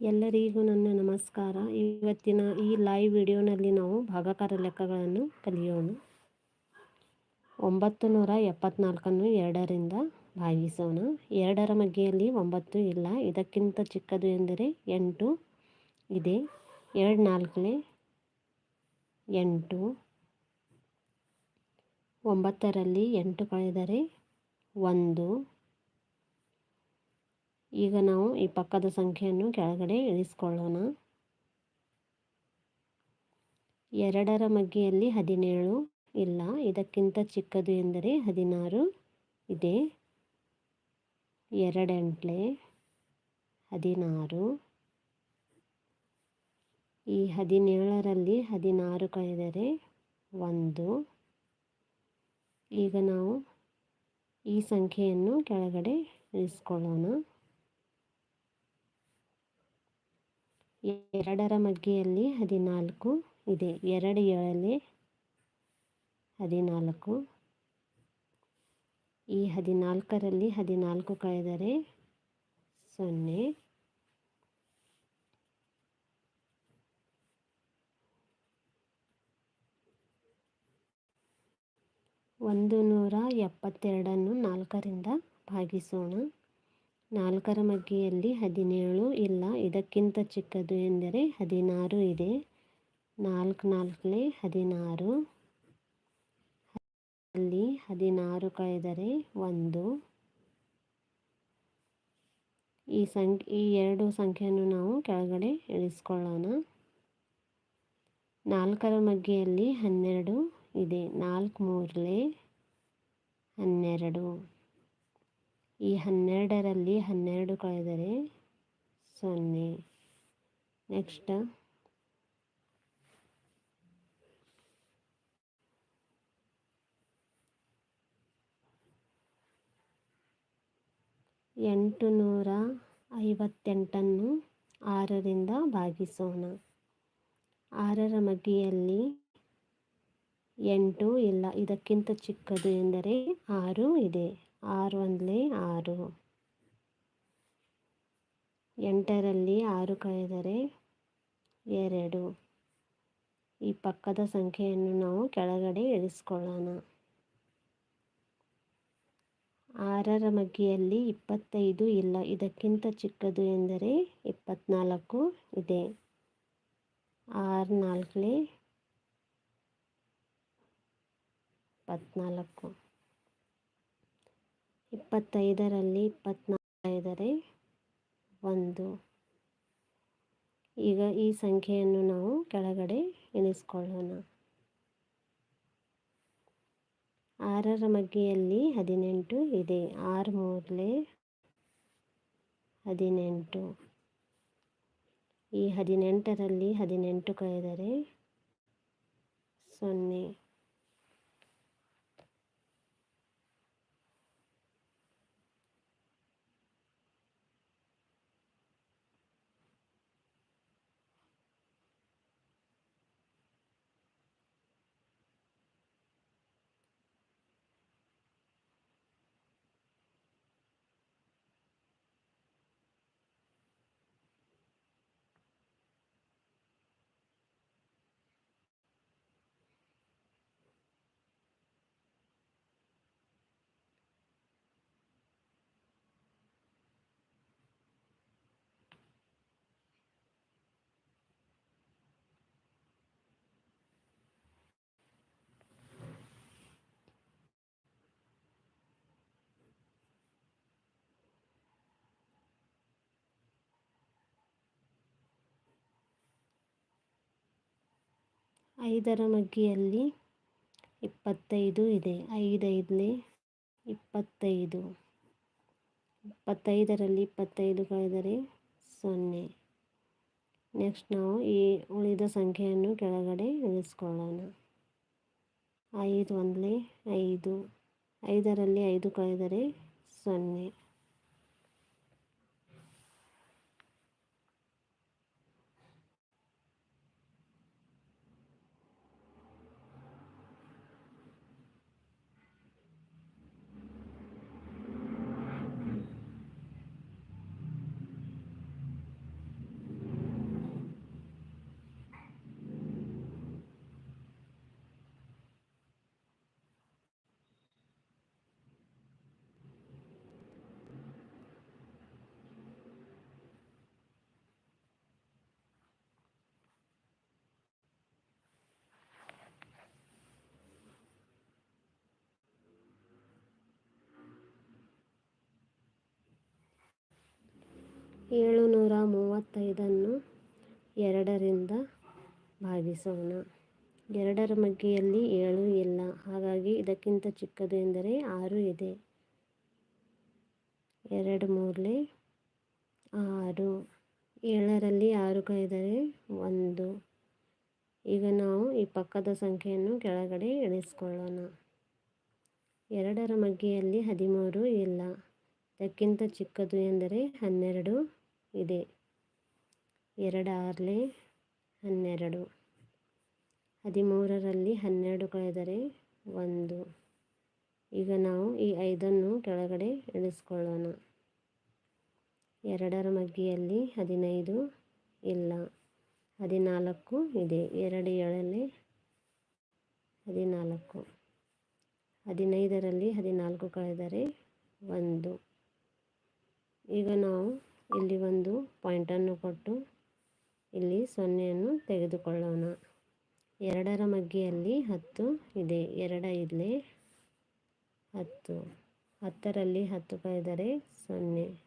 ಎಲ್ಲರಿಗೂ ನನ್ನ ನಮಸ್ಕಾರ. ಇವತ್ತಿನ ಈ ಲೈವ್ ವಿಡಿಯೋನಲ್ಲಿ ನಾವು ಭಾಗಾಕಾರ ಲೆಕ್ಕಗಳನ್ನು ಕಲಿಯೋಣ. ಒಂಬತ್ತು ನೂರ ಎಪ್ಪತ್ನಾಲ್ಕನ್ನು ಎರಡರಿಂದ ಭಾಗಿಸೋಣ. ಎರಡರ ಮಗ್ಗೆಯಲ್ಲಿ ಒಂಬತ್ತು ಇಲ್ಲ. ಇದಕ್ಕಿಂತ ಚಿಕ್ಕದು ಎಂದರೆ ಎಂಟು ಇದೆ. ಎರಡು ನಾಲ್ಕನೇ ಎಂಟು. ಒಂಬತ್ತರಲ್ಲಿ ಎಂಟು ಕಳೆದರೆ ಒಂದು. ಈಗ ನಾವು ಈ ಪಕ್ಕದ ಸಂಖ್ಯೆಯನ್ನು ಕೆಳಗಡೆ ಇಳಿಸ್ಕೊಳ್ಳೋಣ. ಎರಡರ ಮಗ್ಗಿಯಲ್ಲಿ ಹದಿನೇಳು ಇಲ್ಲ, ಇದಕ್ಕಿಂತ ಚಿಕ್ಕದು ಎಂದರೆ ಹದಿನಾರು ಇದೆ. ಎರಡೆಂಟ್ಲೆ ಹದಿನಾರು. ಈ ಹದಿನೇಳರಲ್ಲಿ ಹದಿನಾರು ಕಳೆದರೆ ಒಂದು. ಈಗ ನಾವು ಈ ಸಂಖ್ಯೆಯನ್ನು ಕೆಳಗಡೆ ಇಳಿಸ್ಕೊಳ್ಳೋಣ. ಎರಡರ ಮಗ್ಗಿಯಲ್ಲಿ ಹದಿನಾಲ್ಕು ಇದೆ. ಎರಡು ಏಳಲ್ಲಿ ಹದಿನಾಲ್ಕು. ಈ ಹದಿನಾಲ್ಕರಲ್ಲಿ ಹದಿನಾಲ್ಕು ಕಳೆದರೆ ಸೊನ್ನೆ. ಒಂದು ನೂರ ಎಪ್ಪತ್ತೆರಡನ್ನು ನಾಲ್ಕರಿಂದ ಭಾಗಿಸೋಣ. ನಾಲ್ಕರ ಮಗ್ಗಿಯಲ್ಲಿ ಹದಿನೇಳು ಇಲ್ಲ, ಇದಕ್ಕಿಂತ ಚಿಕ್ಕದು ಎಂದರೆ ಹದಿನಾರು ಇದೆ. ನಾಲ್ಕು ನಾಲ್ಕಲೇ ಹದಿನಾರು. ಅಲ್ಲಿ ಹದಿನಾರು ಕಳೆದರೆ ಒಂದು. ಈ ಸಂಖ್ಯೆ, ಈ ಎರಡು ಸಂಖ್ಯೆಯನ್ನು ನಾವು ಕೆಳಗಡೆ ಇಳಿಸ್ಕೊಳ್ಳೋಣ. ನಾಲ್ಕರ ಮಗ್ಗಿಯಲ್ಲಿ ಹನ್ನೆರಡು ಇದೆ. ನಾಲ್ಕು ಮೂರಲೇ ಹನ್ನೆರಡು. ಈ ಹನ್ನೆರಡರಲ್ಲಿ ಹನ್ನೆರಡು ಕಳೆದರೆ ಸೊನ್ನೆ. ನೆಕ್ಸ್ಟ್. ಎಂಟು ನೂರ ಐವತ್ತೆಂಟನ್ನು ಆರರಿಂದ ಭಾಗಿಸೋಣ. ಆರರ ಮಗ್ಗಿಯಲ್ಲಿ ಎಂಟು ಇಲ್ಲ, ಇದಕ್ಕಿಂತ ಚಿಕ್ಕದು ಎಂದರೆ ಆರು ಇದೆ. ಆರು ಒಂದಲೇ ಆರು. ಎಂಟರಲ್ಲಿ ಆರು ಕಳೆದರೆ ಎರಡು. ಈ ಪಕ್ಕದ ಸಂಖ್ಯೆಯನ್ನು ನಾವು ಕೆಳಗಡೆ ಇಳಿಸ್ಕೊಳ್ಳೋಣ. ಆರರ ಮಗ್ಗಿಯಲ್ಲಿ ಇಪ್ಪತ್ತೈದು ಇಲ್ಲ. ಇದಕ್ಕಿಂತ ಚಿಕ್ಕದು ಎಂದರೆ ಇಪ್ಪತ್ನಾಲ್ಕು ಇದೆ. ಆರು ನಾಲ್ಕಲೇ ಇಪ್ಪತ್ನಾಲ್ಕು. ಇಪ್ಪತ್ತೈದರಲ್ಲಿ ಇಪ್ಪತ್ನಾಲ್ಕೈದರೆ ಒಂದು. ಈಗ ಈ ಸಂಖ್ಯೆಯನ್ನು ನಾವು ಕೆಳಗಡೆ ಎಣಿಸ್ಕೊಳ್ಳೋಣ. ಆರರ ಮಗ್ಗಿಯಲ್ಲಿ ಹದಿನೆಂಟು ಇದೆ. ಆರು ಮೂರಲೆ ಹದಿನೆಂಟು. ಈ ಹದಿನೆಂಟರಲ್ಲಿ ಹದಿನೆಂಟು ಕಳೆದರೆ ಸೊನ್ನೆ. ಐದರ ಮಗ್ಗಿಯಲ್ಲಿ ಇಪ್ಪತ್ತೈದು ಇದೆ. ಐದೈದನೇ ಇಪ್ಪತ್ತೈದು. ಇಪ್ಪತ್ತೈದರಲ್ಲಿ ಇಪ್ಪತ್ತೈದು ಕಳೆದರೆ ಸೊನ್ನೆ. ನೆಕ್ಸ್ಟ್ ನಾವು ಈ ಉಳಿದ ಸಂಖ್ಯೆಯನ್ನು ಕೆಳಗಡೆ ಇಳಿಸ್ಕೊಳ್ಳೋಣ. ಐದು ಒಂದಲೇ ಐದು. ಐದರಲ್ಲಿ ಐದು ಕಳೆದರೆ ಸೊನ್ನೆ. ಏಳುನೂರ ಮೂವತ್ತೈದನ್ನು ಎರಡರಿಂದ ಭಾಗಿಸೋಣ. ಎರಡರ ಮಗ್ಗಿಯಲ್ಲಿ ಏಳು ಇಲ್ಲ. ಹಾಗಾಗಿ ಇದಕ್ಕಿಂತ ಚಿಕ್ಕದು ಎಂದರೆ ಆರು ಇದೆ. ಎರಡು ಮೂರಲೆ ಆರು. ಏಳರಲ್ಲಿ ಆರು ಕೈದರೆ ಒಂದು. ಈಗ ನಾವು ಈ ಪಕ್ಕದ ಸಂಖ್ಯೆಯನ್ನು ಕೆಳಗಡೆ ಇಳಿಸ್ಕೊಳ್ಳೋಣ. ಎರಡರ ಮಗ್ಗಿಯಲ್ಲಿ ಹದಿಮೂರು ಇಲ್ಲ. ಇದಕ್ಕಿಂತ ಚಿಕ್ಕದು ಎಂದರೆ ಹನ್ನೆರಡು. ಇದೆ. ಎರಡು ಆರಲೆ ಹನ್ನೆರಡು. ಹದಿಮೂರರಲ್ಲಿ ಹನ್ನೆರಡು ಕಳೆದರೆ ಒಂದು. ಈಗ ನಾವು ಈ ಐದನ್ನು ಕೆಳಗಡೆ ಇಳಿಸ್ಕೊಳ್ಳೋಣ. ಎರಡರ ಮಗ್ಗಿಯಲ್ಲಿ ಹದಿನೈದು ಇಲ್ಲ. ಹದಿನಾಲ್ಕು ಇದೆ. ಎರಡು ಏಳಲ್ಲಿ ಹದಿನಾಲ್ಕು. ಹದಿನೈದರಲ್ಲಿ ಹದಿನಾಲ್ಕು ಕಳೆದರೆ ಒಂದು. ಈಗ ನಾವು ಇಲ್ಲಿ ಒಂದು ಪಾಯಿಂಟನ್ನು ಕೊಟ್ಟು ಇಲ್ಲಿ ಸೊನ್ನೆಯನ್ನು ತೆಗೆದುಕೊಳ್ಳೋಣ. ಎರಡರ ಮಗ್ಗಿಯಲ್ಲಿ ಹತ್ತು ಇದೆ. ಎರಡ ಇಲ್ಲಿ ಹತ್ತು. ಹತ್ತರಲ್ಲಿ ಹತ್ತು ಕಳೆದರೆ ಸೊನ್ನೆ.